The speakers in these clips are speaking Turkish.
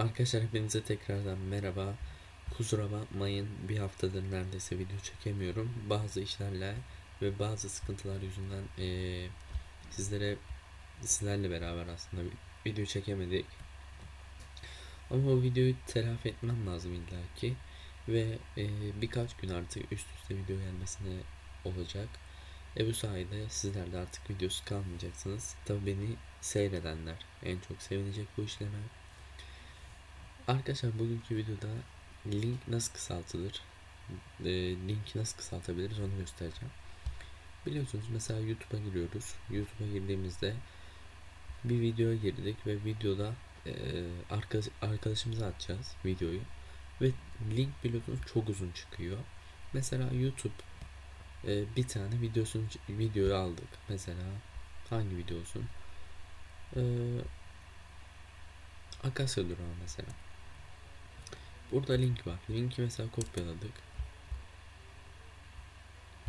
Arkadaşlar hepinize tekrardan merhaba. Kusura bakmayın bir haftadır neredeyse video çekemiyorum. Bazı işlerle ve bazı sıkıntılar yüzünden eee, sizlere sizlerle beraber aslında bir video çekemedik. Ama o videoyu telafi etmem lazım illaki ve eee, birkaç gün artık üst üste video gelmesine olacak. E bu sayede sizler de artık videosu kalmayacaksınız. Tabii beni seyredenler en çok sevinecek bu işleme. Arkadaşlar bugünkü videoda link nasıl kısaltılır, e, linki nasıl kısaltabiliriz onu göstereceğim. Biliyorsunuz mesela YouTube'a giriyoruz. YouTube'a girdiğimizde bir videoya girdik ve videoda e, arkadaş, arkadaşımıza atacağız videoyu ve link biliyorsunuz çok uzun çıkıyor. Mesela YouTube e, bir tane videosunu videoyu aldık. Mesela hangi video olsun? E, Akasya Durağı mesela. Burada link var. Linki mesela kopyaladık.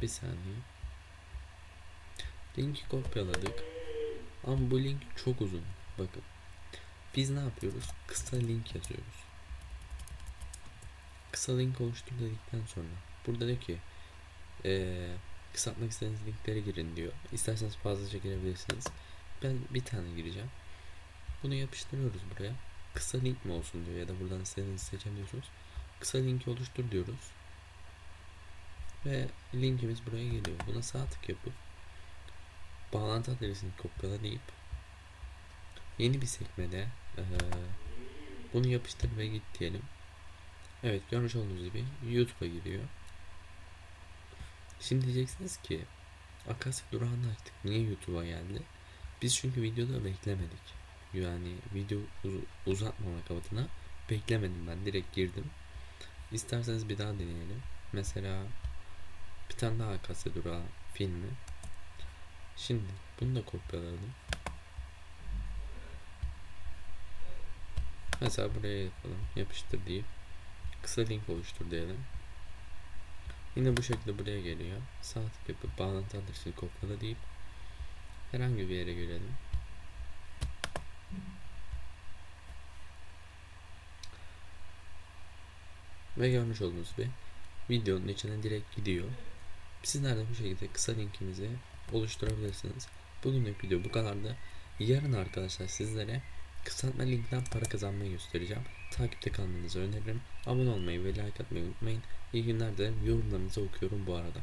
Bir saniye. Linki kopyaladık. Ama bu link çok uzun. Bakın. Biz ne yapıyoruz? Kısa link yazıyoruz. Kısa link oluştur dedikten sonra burada diyor ki eee kısaltmak istediğiniz linklere girin diyor. İsterseniz fazlaca girebilirsiniz. Ben bir tane gireceğim. Bunu yapıştırıyoruz buraya. Kısa link mi olsun diyor ya da buradan istediğinizi seçebiliyorsunuz. Kısa linki oluştur diyoruz. Ve linkimiz buraya geliyor. Buna sağ tık yapıp bağlantı adresini kopyala deyip yeni bir sekmede eee, bunu yapıştır ve git diyelim. Evet görmüş olduğunuz gibi YouTube'a giriyor. Şimdi diyeceksiniz ki Akasya durağını açtık. Niye YouTube'a geldi? Biz çünkü videoda beklemedik. Yani video uz- uzatmamak adına beklemedim ben. Direkt girdim. İsterseniz bir daha deneyelim. Mesela bir tane daha Akasya Durağı filmi. Şimdi bunu da kopyaladım. Mesela buraya yapalım. Yapıştır deyip kısa link oluştur diyelim. Yine bu şekilde buraya geliyor. Sağ tık yapıp bağlantı adresini kopyala deyip herhangi bir yere gelelim. Ve görmüş olduğunuz gibi videonun içine direkt gidiyor. Sizler de bu şekilde kısa linkinizi oluşturabilirsiniz. Bugünlük video bu kadardı. Yarın arkadaşlar sizlere kısaltma linkten para kazanmayı göstereceğim. Takipte kalmanızı öneririm. Abone olmayı ve like atmayı unutmayın. İyi günler dilerim. Yorumlarınızı okuyorum bu arada.